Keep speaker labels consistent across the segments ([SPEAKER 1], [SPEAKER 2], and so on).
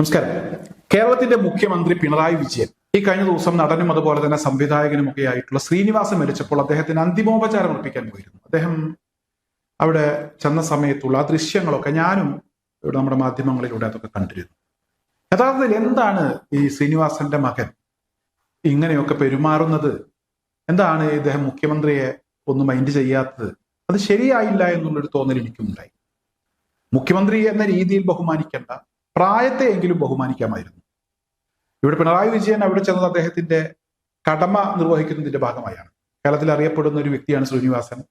[SPEAKER 1] നമസ്കാരം. കേരളത്തിന്റെ മുഖ്യമന്ത്രി പിണറായി വിജയൻ ഈ കഴിഞ്ഞ ദിവസം നടനും അതുപോലെ തന്നെ സംവിധായകനും ഒക്കെ ആയിട്ടുള്ള ശ്രീനിവാസൻ മരിച്ചപ്പോൾ അദ്ദേഹത്തിന് അന്തിമോപചാരം അർപ്പിക്കാൻ പോയിരുന്നു. അദ്ദേഹം അവിടെ ചെന്ന സമയത്തുള്ള ആ ദൃശ്യങ്ങളൊക്കെ ഞാനും ഇവിടെ നമ്മുടെ മാധ്യമങ്ങളിലൂടെ അതൊക്കെ കണ്ടിരുന്നു. യഥാർത്ഥത്തിൽ എന്താണ് ഈ ശ്രീനിവാസന്റെ മകൻ ഇങ്ങനെയൊക്കെ പെരുമാറുന്നത്? എന്താണ് ഇദ്ദേഹം മുഖ്യമന്ത്രിയെ ഒന്ന് മൈൻഡ് ചെയ്യാത്തത്? അത് ശരിയായില്ല എന്നുള്ളൊരു തോന്നൽ എനിക്കുണ്ടായി. മുഖ്യമന്ത്രി എന്ന രീതിയിൽ ബഹുമാനിക്കേണ്ട. പ്രായത്തെയെങ്കിലും ബഹുമാനിക്കാമായിരുന്നു. ഇവിടെ പിണറായി വിജയൻ അവിടെ ചെന്നത് അദ്ദേഹത്തിന്റെ കടമ നിർവഹിക്കുന്നതിന്റെ ഭാഗമായാണ്. കേരളത്തിൽ അറിയപ്പെടുന്ന ഒരു വ്യക്തിയാണ് ശ്രീനിവാസൻ.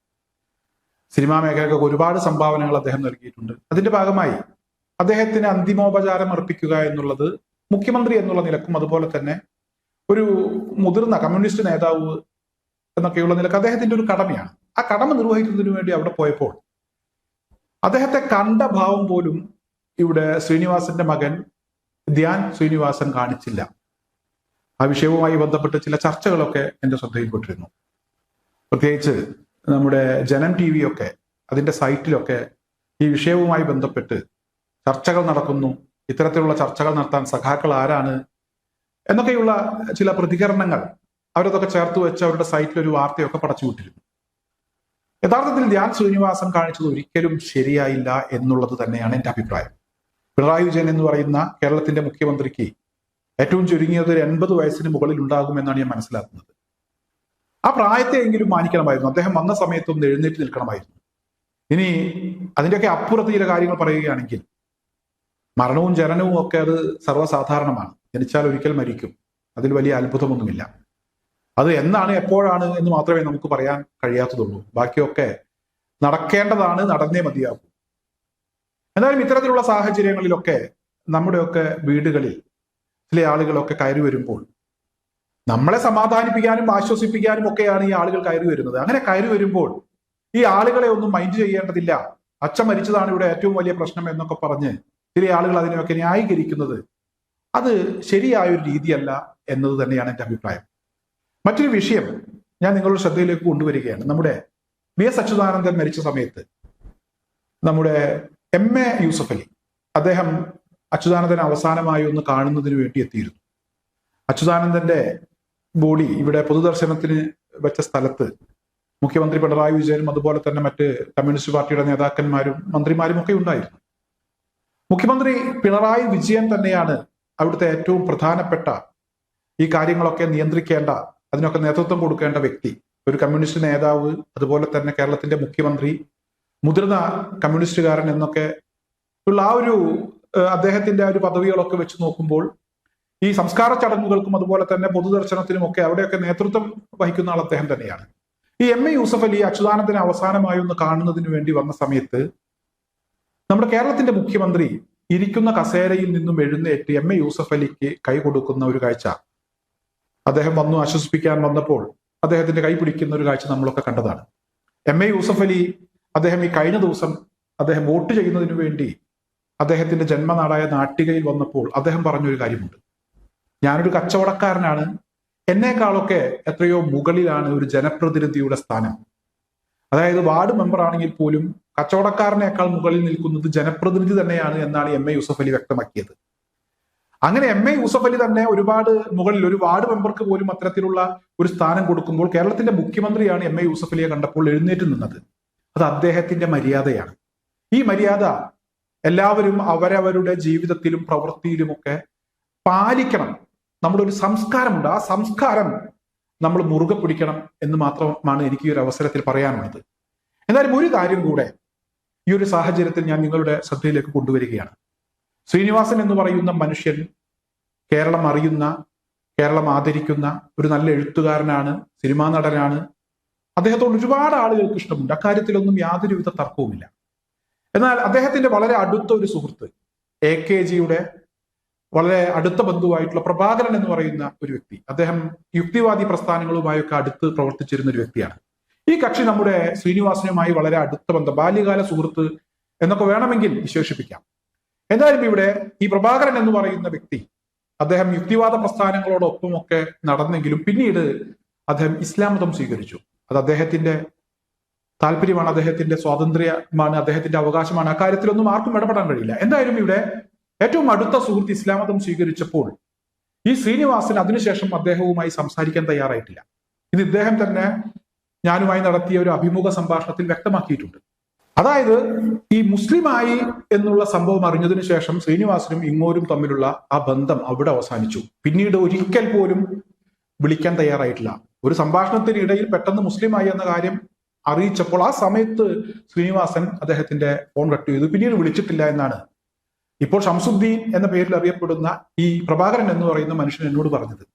[SPEAKER 1] സിനിമാ മേഖലയ്ക്കൊക്കെ ഒരുപാട് സംഭാവനകൾ അദ്ദേഹം നൽകിയിട്ടുണ്ട്. അതിന്റെ ഭാഗമായി അദ്ദേഹത്തിന് അന്തിമോപചാരം അർപ്പിക്കുക എന്നുള്ളത് മുഖ്യമന്ത്രി എന്നുള്ള നിലക്കും അതുപോലെ തന്നെ ഒരു മുതിർന്ന കമ്മ്യൂണിസ്റ്റ് നേതാവ് എന്നൊക്കെയുള്ള നിലയ്ക്ക് അദ്ദേഹത്തിന്റെ ഒരു കടമയാണ്. ആ കടമ നിർവഹിക്കുന്നതിന് വേണ്ടി അവിടെ പോയപ്പോൾ അദ്ദേഹത്തെ കണ്ട ഭാവം പോലും ഇവിടെ ശ്രീനിവാസന്റെ മകൻ ധ്യാൻ ശ്രീനിവാസൻ കാണിച്ചില്ല. ആ വിഷയവുമായി ബന്ധപ്പെട്ട് ചില ചർച്ചകളൊക്കെ എന്റെ ശ്രദ്ധയിൽപ്പെട്ടിരുന്നു. പ്രത്യേകിച്ച് നമ്മുടെ ജനം ടി വി ഒക്കെ അതിന്റെ സൈറ്റിലൊക്കെ ഈ വിഷയവുമായി ബന്ധപ്പെട്ട് ചർച്ചകൾ നടക്കുന്നു. ഇത്തരത്തിലുള്ള ചർച്ചകൾ നടത്താൻ സഖാക്കൾ ആരാണ് എന്നൊക്കെയുള്ള ചില പ്രതികരണങ്ങൾ അവരതൊക്കെ ചേർത്ത് വെച്ച് അവരുടെ സൈറ്റിൽ ഒരു വാർത്തയൊക്കെ പടച്ചു വിട്ടിരുന്നു. യഥാർത്ഥത്തിൽ ധ്യാൻ ശ്രീനിവാസം കാണിച്ചത് ഒരിക്കലും ശരിയായില്ല എന്നുള്ളത് തന്നെയാണ് എന്റെ അഭിപ്രായം. പിണറായി വിജയൻ എന്ന് പറയുന്ന കേരളത്തിന്റെ മുഖ്യമന്ത്രിക്ക് ഏറ്റവും ചുരുങ്ങിയത് ഒരു എൺപത് വയസ്സിന് മുകളിൽ ഉണ്ടാകുമെന്നാണ് ഞാൻ മനസ്സിലാക്കുന്നത്. ആ പ്രായത്തെ എങ്കിലും മാനിക്കണമായിരുന്നു. അദ്ദേഹം വന്ന സമയത്തൊന്ന് എഴുന്നേറ്റ് നിൽക്കണമായിരുന്നു. ഇനി അതിന്റെയൊക്കെ അപ്പുറത്ത് ചില കാര്യങ്ങൾ പറയുകയാണെങ്കിൽ മരണവും ജനനവും ഒക്കെ അത് സർവസാധാരണമാണ്. ജനിച്ചാൽ ഒരിക്കൽ മരിക്കും. അതിൽ വലിയ അത്ഭുതമൊന്നുമില്ല. അത് എന്നാണ് എപ്പോഴാണ് എന്ന് മാത്രമേ നമുക്ക് പറയാൻ കഴിയാത്തതുള്ളൂ. ബാക്കിയൊക്കെ നടക്കേണ്ടതാണ് നടന്നേ മതിയാകൂ. എന്നാലും ഇത്തരത്തിലുള്ള സാഹചര്യങ്ങളിലൊക്കെ നമ്മുടെയൊക്കെ വീടുകളിൽ ചില ആളുകളൊക്കെ കയറി വരുമ്പോൾ നമ്മളെ സമാധാനിപ്പിക്കാനും ആശ്വസിപ്പിക്കാനും ഒക്കെയാണ് ഈ ആളുകൾ കയറി വരുന്നത്. അങ്ങനെ കയറി വരുമ്പോൾ ഈ ആളുകളെ ഒന്നും മൈൻഡ് ചെയ്യേണ്ടതില്ല. അച്ഛൻ മരിച്ചതാണ് ഇവിടെ ഏറ്റവും വലിയ പ്രശ്നം എന്നൊക്കെ പറഞ്ഞ് ചില ആളുകൾ അതിനെയൊക്കെ ന്യായീകരിക്കുന്നത് അത് ശരിയായ ഒരു രീതിയല്ല എന്നത് തന്നെയാണ് എന്റെ അഭിപ്രായം. മറ്റൊരു വിഷയം ഞാൻ നിങ്ങളുടെ ശ്രദ്ധയിലേക്ക് കൊണ്ടുവരികയാണ്. നമ്മുടെ വി എസ് അച്യുതാനന്ദൻ മരിച്ച സമയത്ത് നമ്മുടെ എം എ യൂസഫ് അലി അദ്ദേഹം അച്യുതാനന്ദൻ അവസാനമായി ഒന്ന് കാണുന്നതിന് വേണ്ടി എത്തിയിരുന്നു. അച്യുതാനന്ദന്റെ ബോഡി ഇവിടെ പൊതുദർശനത്തിന് വെച്ച സ്ഥലത്ത് മുഖ്യമന്ത്രി പിണറായി വിജയനും അതുപോലെ തന്നെ മറ്റ് കമ്മ്യൂണിസ്റ്റ് പാർട്ടിയുടെ നേതാക്കന്മാരും മന്ത്രിമാരും ഒക്കെ ഉണ്ടായിരുന്നു. മുഖ്യമന്ത്രി പിണറായി വിജയൻ തന്നെയാണ് അവിടുത്തെ ഏറ്റവും പ്രധാനപ്പെട്ട ഈ കാര്യങ്ങളൊക്കെ നിയന്ത്രിക്കേണ്ട അതിനൊക്കെ നേതൃത്വം കൊടുക്കേണ്ട വ്യക്തി. ഒരു കമ്മ്യൂണിസ്റ്റ് നേതാവ് അതുപോലെ തന്നെ കേരളത്തിന്റെ മുഖ്യമന്ത്രി മുതിർന്ന കമ്മ്യൂണിസ്റ്റുകാരൻ എന്നൊക്കെ ഉള്ള ആ ഒരു അദ്ദേഹത്തിന്റെ ആ ഒരു പദവികളൊക്കെ വെച്ച് നോക്കുമ്പോൾ ഈ സംസ്കാര ചടങ്ങുകൾക്കും അതുപോലെ തന്നെ പൊതുദർശനത്തിനും ഒക്കെ അവിടെയൊക്കെ നേതൃത്വം വഹിക്കുന്ന ആൾ അദ്ദേഹം തന്നെയാണ്. ഈ എം എ യൂസഫ് അലി അച്യുതാനന്ദനെ അവസാനമായി ഒന്ന് കാണുന്നതിന് വേണ്ടി വന്ന സമയത്ത് നമ്മുടെ കേരളത്തിന്റെ മുഖ്യമന്ത്രി ഇരിക്കുന്ന കസേരയിൽ നിന്നും എഴുന്നേറ്റ് എം എ യൂസഫ് അലിക്ക് കൈ കൊടുക്കുന്ന ഒരു കാഴ്ച അദ്ദേഹം വന്നു ആശ്വസിപ്പിക്കാൻ വന്നപ്പോൾ അദ്ദേഹത്തിന്റെ കൈ പിടിക്കുന്ന ഒരു കാഴ്ച നമ്മളൊക്കെ കണ്ടതാണ്. എം എ യൂസഫ് അലി അദ്ദേഹം ഈ കഴിഞ്ഞ ദിവസം അദ്ദേഹം വോട്ട് ചെയ്യുന്നതിന് വേണ്ടി അദ്ദേഹത്തിന്റെ ജന്മനാടായ നാട്ടികയിൽ വന്നപ്പോൾ അദ്ദേഹം പറഞ്ഞൊരു കാര്യമുണ്ട്. ഞാനൊരു കച്ചവടക്കാരനാണ്. എന്നേക്കാളൊക്കെ എത്രയോ മുകളിലാണ് ഒരു ജനപ്രതിനിധിയുടെ സ്ഥാനം. അതായത് വാർഡ് മെമ്പർ ആണെങ്കിൽ പോലും കച്ചവടക്കാരനേക്കാൾ മുകളിൽ നിൽക്കുന്നത് ജനപ്രതിനിധി തന്നെയാണ് എന്നാണ് എം എ യൂസഫ് അലി വ്യക്തമാക്കിയത്. അങ്ങനെ എം എ യൂസഫ് അലി തന്നെ ഒരുപാട് മുകളിൽ ഒരു വാർഡ് മെമ്പർക്ക് പോലും അത്തരത്തിലുള്ള ഒരു സ്ഥാനം കൊടുക്കുമ്പോൾ കേരളത്തിന്റെ മുഖ്യമന്ത്രിയാണ് എം എ യൂസഫ് അലിയെ കണ്ടപ്പോൾ എഴുന്നേറ്റ് നിന്നത്. അത് അദ്ദേഹത്തിന്റെ മര്യാദയാണ്. ഈ മര്യാദ എല്ലാവരും അവരവരുടെ ജീവിതത്തിലും പ്രവൃത്തിയിലുമൊക്കെ പാലിക്കണം. നമ്മുടെ ഒരു സംസ്കാരമുണ്ട്. ആ സംസ്കാരം നമ്മൾ മുറുകെ പിടിക്കണം എന്ന് മാത്രമാണ് എനിക്ക് ഈ ഒരു അവസരത്തിൽ പറയാനുള്ളത്. എന്നാലും ഒരു കാര്യം കൂടെ ഈ ഒരു സാഹചര്യത്തിൽ ഞാൻ നിങ്ങളുടെ ശ്രദ്ധയിലേക്ക് കൊണ്ടുവരികയാണ്. ശ്രീനിവാസൻ എന്ന് പറയുന്ന മനുഷ്യൻ കേരളം അറിയുന്ന കേരളം ആദരിക്കുന്ന ഒരു നല്ല എഴുത്തുകാരനാണ് സിനിമാ നടനാണ് അദ്ദേഹത്തോട് ഒരുപാട് ആളുകൾക്ക് ഇഷ്ടമുണ്ട്. അക്കാര്യത്തിലൊന്നും യാതൊരുവിധ തർക്കവുമില്ല. എന്നാൽ അദ്ദേഹത്തിന്റെ വളരെ അടുത്ത ഒരു സുഹൃത്ത് എ കെ ജിയുടെ വളരെ അടുത്ത ബന്ധുവായിട്ടുള്ള പ്രഭാകരൻ എന്ന് പറയുന്ന ഒരു വ്യക്തി. അദ്ദേഹം യുക്തിവാദി പ്രസ്ഥാനങ്ങളുമായൊക്കെ അടുത്ത് പ്രവർത്തിച്ചിരുന്ന ഒരു വ്യക്തിയാണ്. ഈ കക്ഷി നമ്മുടെ ശ്രീനിവാസനുമായി വളരെ അടുത്ത ബന്ധം ബാല്യകാല സുഹൃത്ത് എന്നൊക്കെ വേണമെങ്കിൽ വിശേഷിപ്പിക്കാം. എന്തായാലും ഇവിടെ ഈ പ്രഭാകരൻ എന്ന് പറയുന്ന വ്യക്തി അദ്ദേഹം യുക്തിവാദ പ്രസ്ഥാനങ്ങളോടൊപ്പമൊക്കെ നടന്നെങ്കിലും പിന്നീട് അദ്ദേഹം ഇസ്ലാം മതം സ്വീകരിച്ചു. അത് അദ്ദേഹത്തിന്റെ താല്പര്യമാണ് അദ്ദേഹത്തിന്റെ സ്വാതന്ത്ര്യമാണ് അദ്ദേഹത്തിന്റെ അവകാശമാണ്. അക്കാര്യത്തിലൊന്നും ആർക്കും ഇടപെടാൻ കഴിയില്ല. എന്തായാലും ഇവിടെ ഏറ്റവും അടുത്ത സുഹൃത്ത് ഇസ്ലാമതം സ്വീകരിച്ചപ്പോൾ ഈ ശ്രീനിവാസൻ അതിനുശേഷം അദ്ദേഹവുമായി സംസാരിക്കാൻ തയ്യാറായിട്ടില്ല. ഇത് ഇദ്ദേഹം തന്നെ ഞാനുമായി നടത്തിയ ഒരു അഭിമുഖ സംഭാഷണത്തിൽ വ്യക്തമാക്കിയിട്ടുണ്ട്. അതായത് ഈ മുസ്ലിമായി എന്നുള്ള സംഭവം അറിഞ്ഞതിനു ശേഷം ശ്രീനിവാസനും ഇങ്ങോരും തമ്മിലുള്ള ആ ബന്ധം അവിടെ അവസാനിച്ചു. പിന്നീട് ഒരിക്കൽ പോലും വിളിക്കാൻ തയ്യാറായിട്ടില്ല. ഒരു സംഭാഷണത്തിനിടയിൽ പെട്ടെന്ന് മുസ്ലിമായി എന്ന കാര്യം അറിയിച്ചപ്പോൾ ആ സമയത്ത് ശ്രീനിവാസൻ അദ്ദേഹത്തിന്റെ ഫോൺ കട്ട് ചെയ്തു. പിന്നീട് വിളിച്ചിട്ടില്ല എന്നാണ്. ഇപ്പോൾ ഷംസുദ്ദീൻ എന്ന പേരിൽ അറിയപ്പെടുന്ന ഈ പ്രഭാകരൻ എന്ന് പറയുന്ന മനുഷ്യൻ എന്നോട് പറഞ്ഞത്.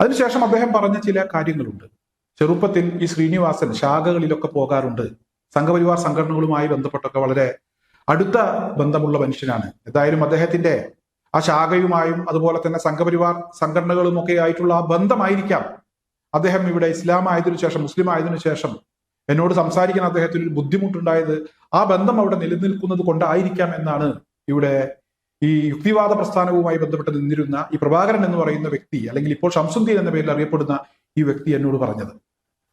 [SPEAKER 1] അതിനുശേഷം അദ്ദേഹം പറഞ്ഞ ചില കാര്യങ്ങളുണ്ട്. ചെറുപ്പത്തിൽ ഈ ശ്രീനിവാസൻ ശാഖകളിലൊക്കെ പോകാറുണ്ട്. സംഘപരിവാർ സംഘടനകളുമായി ബന്ധപ്പെട്ടൊക്കെ വളരെ അടുത്ത ബന്ധമുള്ള മനുഷ്യനാണ്. എന്തായാലും അദ്ദേഹത്തിന്റെ ആ ശാഖയുമായും അതുപോലെ തന്നെ സംഘപരിവാർ സംഘടനകളുമൊക്കെ ആയിട്ടുള്ള ആ ബന്ധമായിരിക്കാം. അദ്ദേഹം ഇവിടെ ഇസ്ലാം ആയതിനു ശേഷം മുസ്ലിം ആയതിനു ശേഷം എന്നോട് സംസാരിക്കാൻ അദ്ദേഹത്തിന് ഒരു ബുദ്ധിമുട്ടുണ്ടായത് ആ ബന്ധം അവിടെ നിലനിൽക്കുന്നത് കൊണ്ടായിരിക്കാം എന്നാണ് ഇവിടെ ഈ യുക്തിവാദ പ്രസ്ഥാനവുമായി ബന്ധപ്പെട്ട് നിന്നിരുന്ന ഈ പ്രഭാകരൻ എന്ന് പറയുന്ന വ്യക്തി അല്ലെങ്കിൽ ഇപ്പോൾ ഷംസുദ്ദീൻ എന്ന പേരിൽ അറിയപ്പെടുന്ന ഈ വ്യക്തി എന്നോട് പറഞ്ഞത്.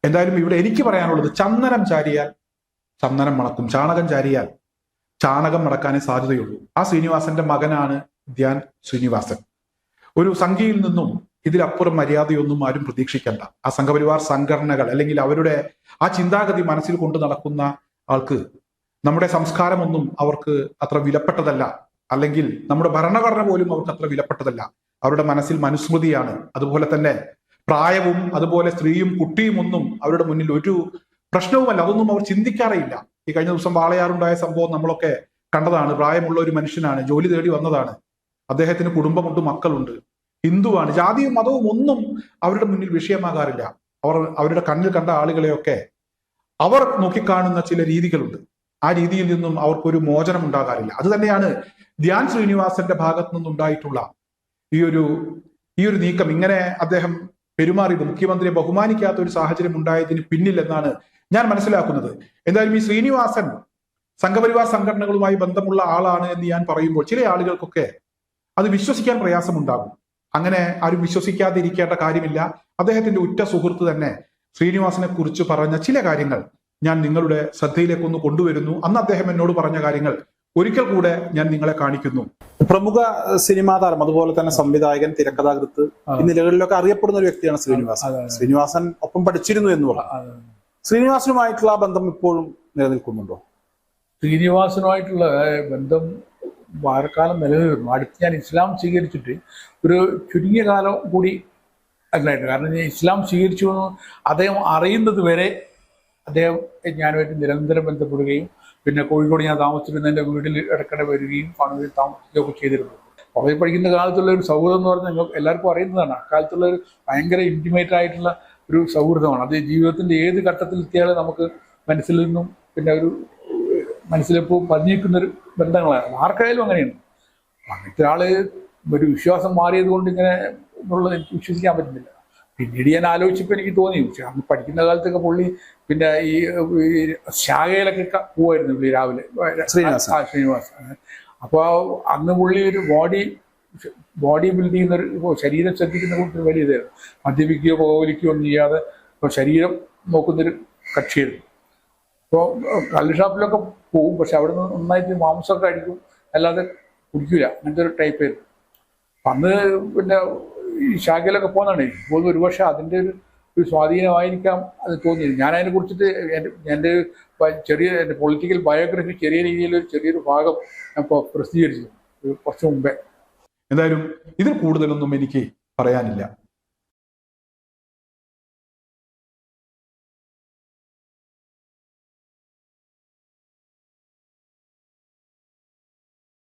[SPEAKER 1] എന്തായാലും ഇവിടെ എനിക്ക് പറയാനുള്ളത് ചന്ദനം ചാരിയാൽ ചന്ദനം മണക്കും ചാണകം ചാരിയാൽ ചാണകം മടക്കാനേ സാധ്യതയുള്ളൂ. ആ ശ്രീനിവാസന്റെ മകനാണ് ധ്യാൻ ശ്രീനിവാസൻ. ഒരു സംഖ്യയിൽ നിന്നും ഇതിലപ്പുറം മര്യാദയൊന്നും ആരും പ്രതീക്ഷിക്കണ്ട. ആ സംഘപരിവാർ സംഘടനകൾ അല്ലെങ്കിൽ അവരുടെ ആ ചിന്താഗതി മനസ്സിൽ കൊണ്ടു നടക്കുന്ന ആൾക്ക് നമ്മുടെ സംസ്കാരമൊന്നും അവർക്ക് അത്ര വിലപ്പെട്ടതല്ല. അല്ലെങ്കിൽ നമ്മുടെ ഭരണഘടന പോലും അവർക്ക് അത്ര വിലപ്പെട്ടതല്ല. അവരുടെ മനസ്സിൽ മനുസ്മൃതിയാണ്. അതുപോലെ തന്നെ പ്രായവും അതുപോലെ സ്ത്രീയും കുട്ടിയും ഒന്നും അവരുടെ മുന്നിൽ ഒരു പ്രശ്നവുമല്ല. അതൊന്നും അവർ ചിന്തിക്കാറേയില്ല. ഈ കഴിഞ്ഞ ദിവസം വാളയാറുണ്ടായ സംഭവം നമ്മളൊക്കെ കണ്ടതാണ്. പ്രായമുള്ള ഒരു മനുഷ്യനാണ്. ജോലി തേടി വന്നതാണ്. അദ്ദേഹത്തിന് കുടുംബമുണ്ട് മക്കളുണ്ട്. ഹിന്ദുവാണ്. ജാതിയും മതവും ഒന്നും അവരുടെ മുന്നിൽ വിഷയമാകാറില്ല. അവർ അവരുടെ കണ്ണിൽ കണ്ട ആളുകളെയൊക്കെ അവർ നോക്കിക്കാണുന്ന ചില രീതികളുണ്ട്. ആ രീതിയിൽ നിന്നും അവർക്കൊരു മോചനം ഉണ്ടാകാറില്ല അത് തന്നെയാണ് ധ്യാൻ ശ്രീനിവാസന്റെ ഭാഗത്തു നിന്നുണ്ടായിട്ടുള്ള ഈ ഒരു ഈ ഒരു നീക്കം. ഇങ്ങനെ അദ്ദേഹം പെരുമാറിയത് മുഖ്യമന്ത്രിയെ ബഹുമാനിക്കാത്ത ഒരു സാഹചര്യം ഉണ്ടായതിന് പിന്നിൽ എന്നാണ് ഞാൻ മനസ്സിലാക്കുന്നത്. എന്തായാലും ഈ ശ്രീനിവാസൻ സംഘപരിവാർ സംഘടനകളുമായി ബന്ധമുള്ള ആളാണ് എന്ന് ഞാൻ പറയുമ്പോൾ ചില ആളുകൾക്കൊക്കെ അത് വിശ്വസിക്കാൻ പ്രയാസമുണ്ടാകും. അങ്ങനെ ആരും വിശ്വസിക്കാതിരിക്കേണ്ട കാര്യമില്ല. അദ്ദേഹത്തിന്റെ ഉറ്റ സുഹൃത്ത് തന്നെ ശ്രീനിവാസനെ കുറിച്ച് പറഞ്ഞ ചില കാര്യങ്ങൾ ഞാൻ നിങ്ങളുടെ ശ്രദ്ധയിലേക്ക് ഒന്ന് കൊണ്ടുവരുന്നു. അന്ന് അദ്ദേഹം എന്നോട് പറഞ്ഞ കാര്യങ്ങൾ ഒരിക്കൽ കൂടെ ഞാൻ നിങ്ങളെ കാണിക്കുന്നു. പ്രമുഖ സിനിമാ താരം അതുപോലെ തന്നെ സംവിധായകൻ തിരക്കഥാകൃത്ത് ഈ നിലകളിലൊക്കെ അറിയപ്പെടുന്ന ഒരു വ്യക്തിയാണ് ശ്രീനിവാസൻ. ശ്രീനിവാസൻ ഒപ്പം പഠിച്ചിരുന്നു എന്ന് പറഞ്ഞു. ശ്രീനിവാസനുമായിട്ടുള്ള ആ ബന്ധം ഇപ്പോഴും നിലനിൽക്കുന്നുണ്ടോ?
[SPEAKER 2] ശ്രീനിവാസനുമായിട്ടുള്ള ബന്ധം വാരക്കാലം നിലനിന്നിരുന്നു. അടുത്ത് ഞാൻ ഇസ്ലാം സ്വീകരിച്ചിട്ട് ഒരു ചുരുങ്ങിയ കാലം കൂടി അല്ലായിട്ട് കാരണം ഞാൻ ഇസ്ലാം സ്വീകരിച്ചു എന്ന് അദ്ദേഹം അറിയുന്നത് വരെ അദ്ദേഹം ഞാനുമായിട്ട് നിരന്തരം ബന്ധപ്പെടുകയും പിന്നെ കോഴിക്കോട് ഞാൻ താമസിച്ചിരുന്ന എന്റെ വീട്ടിൽ ഇടയ്ക്കിടെ വരികയും കാണുകയും താമസിക്കുകയൊക്കെ ചെയ്തിരുന്നു. കോളേജ് പഠിക്കുന്ന കാലത്തുള്ള ഒരു സൗഹൃദം എന്ന് പറഞ്ഞാൽ നിങ്ങൾക്ക് എല്ലാവർക്കും അറിയുന്നതാണ്. അക്കാലത്തുള്ള ഒരു ഭയങ്കര ഇന്റിമേറ്റ് ആയിട്ടുള്ള ഒരു സൗഹൃദമാണ്. അത് ജീവിതത്തിന്റെ ഏത് ഘട്ടത്തിൽ എത്തിയാലും നമുക്ക് മനസ്സിൽ നിന്നും പിന്നെ ഒരു മനസ്സിലെപ്പോൾ പതിഞ്ഞിരിക്കുന്ന ഒരു ബന്ധങ്ങളാണ്. ആർക്കായാലും അങ്ങനെയാണ്. അങ്ങനത്തെ ആൾ ഒരു വിശ്വാസം മാറിയത് കൊണ്ട് ഇങ്ങനെ എന്നുള്ളത് എനിക്ക് വിശ്വസിക്കാൻ പറ്റുന്നില്ല. പിന്നീട് ഞാൻ ആലോചിച്ചപ്പോൾ എനിക്ക് തോന്നി പക്ഷെ അന്ന് പഠിക്കുന്ന കാലത്തൊക്കെ പുള്ളി പിന്നെ ഈ ശാഖയിലൊക്കെ പോവായിരുന്നു പുള്ളി രാവിലെ.
[SPEAKER 1] ശ്രീനിവാസ്
[SPEAKER 2] ആ ശ്രീനിവാസ് അപ്പോൾ അന്ന് പുള്ളി ഒരു ബോഡി ബോഡി ബിൽഡ് ചെയ്യുന്ന ഒരു ശരീരം ശ്രദ്ധിക്കുന്ന കൂട്ടൊരു വലിയ ഇതായിരുന്നു. മദ്യപിക്കുകയോ പുകവലിക്കുകയോ ഒന്നും ചെയ്യാതെ ഇപ്പോൾ ശരീരം നോക്കുന്നൊരു കക്ഷിയായിരുന്നു. ഇപ്പോൾ കള്ള് ഷാപ്പിലൊക്കെ പോകും പക്ഷെ അവിടെ നിന്ന് നന്നായിട്ട് മാംസമൊക്കെ അടിക്കും. അല്ലാതെ കുടിക്കില്ല അങ്ങനത്തെ ഒരു ടൈപ്പ് ആയിരുന്നു. അന്ന് പിന്നെ ഈ ശാഖയിലൊക്കെ പോകുന്നതാണ് ഇപ്പോൾ ഒരുപക്ഷെ അതിന്റെ ഒരു ഒരു സ്വാധീനമായിരിക്കാം അത് തോന്നിയത്. ഞാൻ അതിനെ കുറിച്ചിട്ട് എന്റെ ചെറിയ എന്റെ പൊളിറ്റിക്കൽ ബയോഗ്രഫി ചെറിയ രീതിയിൽ ഒരു ചെറിയൊരു ഭാഗം ഞാൻ പ്രസിദ്ധീകരിച്ചു. കുറച്ച് മുമ്പേ.
[SPEAKER 1] എന്തായാലും ഇതിൽ കൂടുതലൊന്നും എനിക്ക് പറയാനില്ല.